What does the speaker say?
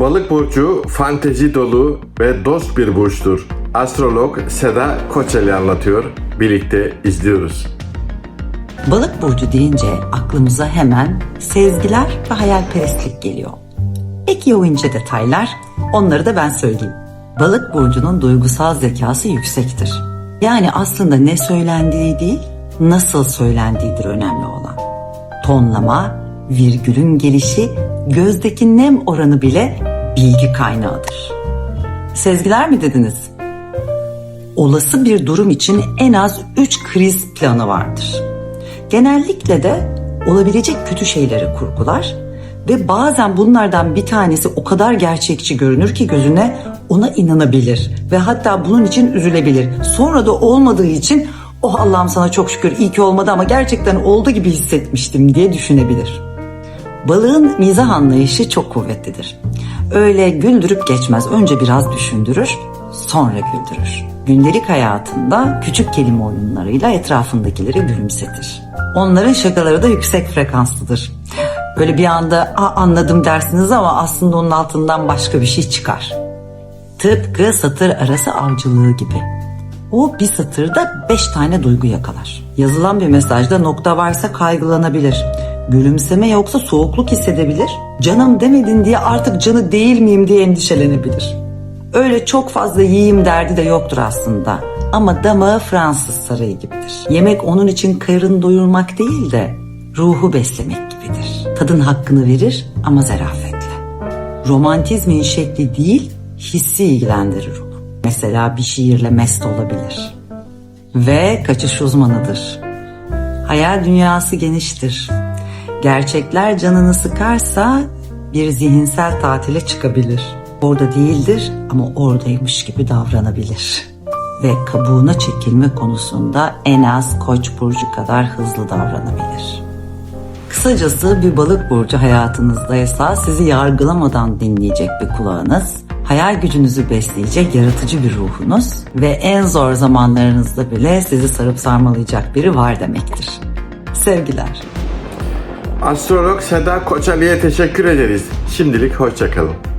Balık burcu fantezi dolu ve dost bir burçtur. Astrolog Seda Koçeli anlatıyor. Birlikte izliyoruz. Balık burcu deyince aklımıza hemen sezgiler ve hayalperestlik geliyor. Peki ya o ince detaylar? Onları da ben söyleyeyim. Balık burcunun duygusal zekası yüksektir. Yani aslında ne söylendiği değil, nasıl söylendiğidir önemli olan. Tonlama, virgülün gelişi, gözdeki nem oranı bile bilgi kaynağıdır. Sezgiler mi dediniz? Olası bir durum için en az 3 kriz planı vardır. Genellikle de olabilecek kötü şeyleri kurgular ve bazen bunlardan bir tanesi o kadar gerçekçi görünür ki gözüne ona inanabilir ve hatta bunun için üzülebilir. Sonra da olmadığı için oh Allah'ım sana çok şükür iyi ki olmadı ama gerçekten oldu gibi hissetmiştim diye düşünebilir. Balığın mizah anlayışı çok kuvvetlidir. Öyle güldürüp geçmez. Önce biraz düşündürür, sonra güldürür. Gündelik hayatında küçük kelime oyunlarıyla etrafındakileri gülümsetir. Onların şakaları da yüksek frekanslıdır. Böyle bir anda Aa, anladım dersiniz ama aslında onun altından başka bir şey çıkar. Tıpkı satır arası avcılığı gibi. O bir satırda beş tane duygu yakalar. Yazılan bir mesajda nokta varsa kaygılanabilir. Gülümseme yoksa soğukluk hissedebilir. Canım demedin diye artık canı değil miyim diye endişelenebilir. Öyle çok fazla yiyeyim derdi de yoktur aslında. Ama damağı Fransız sarayı gibidir. Yemek onun için karın doyurmak değil de ruhu beslemek gibidir. Tadın hakkını verir ama zarafetle. Romantizmin şekli değil, hissi ilgilendirir onu. Mesela bir şiirle mest olabilir. Ve kaçış uzmanıdır. Hayal dünyası geniştir. Gerçekler canını sıkarsa bir zihinsel tatile çıkabilir. Orada değildir ama oradaymış gibi davranabilir. Ve kabuğuna çekilme konusunda en az koç burcu kadar hızlı davranabilir. Kısacası bir balık burcu hayatınızdaysa sizi yargılamadan dinleyecek bir kulağınız, hayal gücünüzü besleyecek yaratıcı bir ruhunuz ve en zor zamanlarınızda bile sizi sarıp sarmalayacak biri var demektir. Sevgiler. Astrolog Seda Koçeli'ye teşekkür ederiz. Şimdilik hoşçakalın.